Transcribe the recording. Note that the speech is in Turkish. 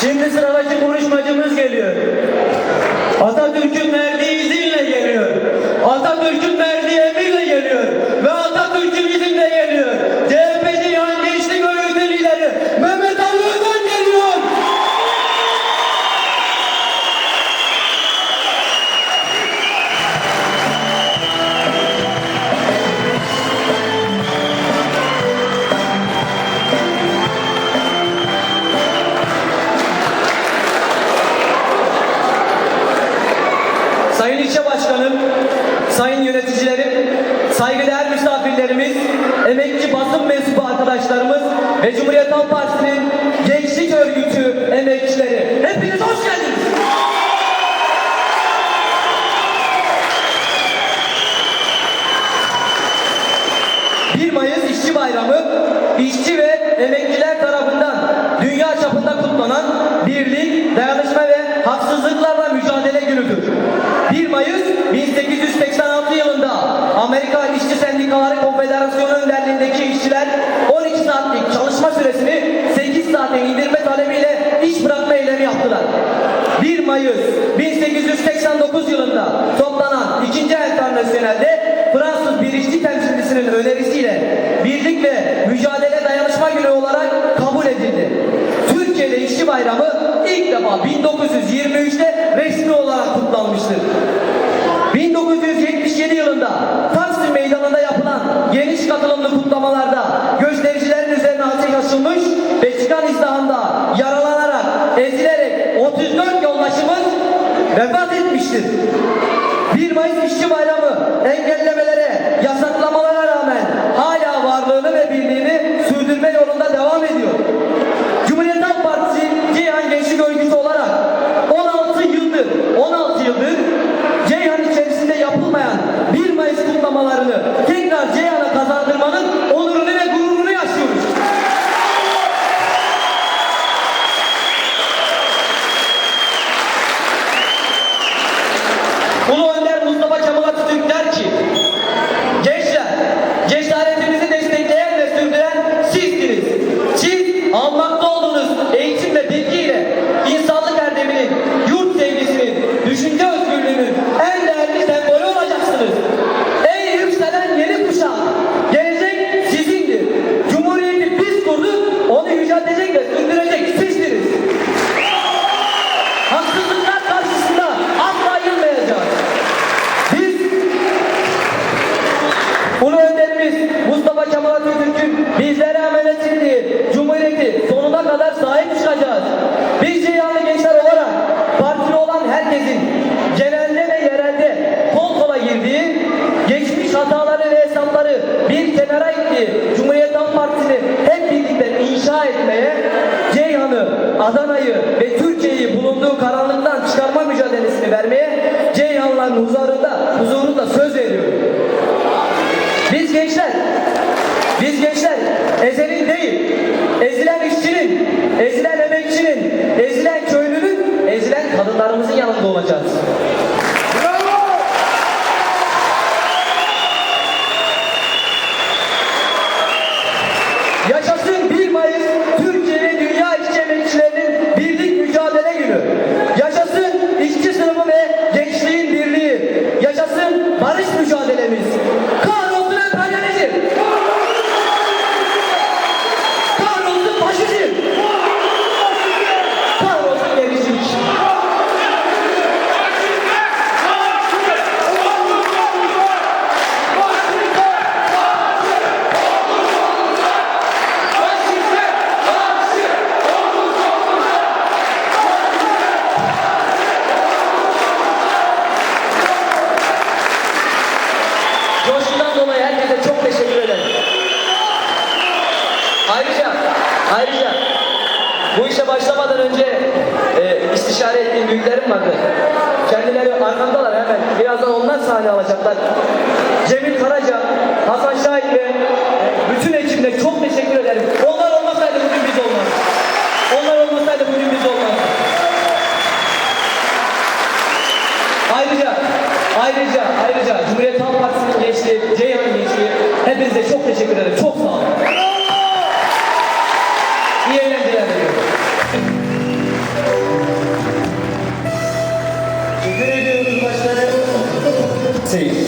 Şimdi sıradaki konuşmacımız geliyor. Atatürk'ün verdiği izinle geliyor. Atatürk'ün saygıdeğer misafirlerimiz, emekçi basın mensubu arkadaşlarımız ve Cumhuriyet Halk Partisi'nin gençlik örgütü emekçileri. Hepiniz hoş geldiniz. ...1 Mayıs İşçi Bayramı, işçi ve emekçiler tarafından dünya çapında kutlanan yaptılar. 1 Mayıs 1889 yılında toplanan 2. Enternasyonel'de Fransız bir işçi temsilcisinin önerisiyle birlik ve mücadele dayanışma günü olarak kabul edildi. Türkiye'de işçi bayramı ilk defa 1923'te resmi olarak kutlanmıştır. 1977 yılında Taksim Meydanı'nda yapılan geniş katılımlı kutlamalarda göstericilerin üzerine ateş açılmış ve çıkan izdihamda yaralanarak, ezilerek 34 yoldaşımız vefat etmiştir. 1 Mayıs İşçi Bayramı engellemelere, yüceltecek ve sürdürecek sizsiniz. Haksızlıklar karşısında asla yılmayacağız. Biz Ulu önderimiz Mustafa Kemal Atatürk'ün bizlere emanet ettiği Cumhuriyeti sonuna kadar sahip çıkacağız. Biz Ceyhanlı gençler olarak partili olan herkesin olacağız. Ayrıca, ayrıca bu işe başlamadan önce e, istişare ettiğim büyüklerim vardı. Kendileri arkamdalar hemen. Birazdan onlar sahne alacaklar. Cemil Karaca, Hasan Şahit ve bütün ekibine çok teşekkür ederim. Onlar olmasaydı bugün biz olmaz. Onlar olmasaydı bugün biz olmaz. Ayrıca, ayrıca, ayrıca Cumhuriyet Halk Partisi'nin gençliği, Ceyhan gençliği hepinize çok teşekkür ederim. Çok sağ olun. আছে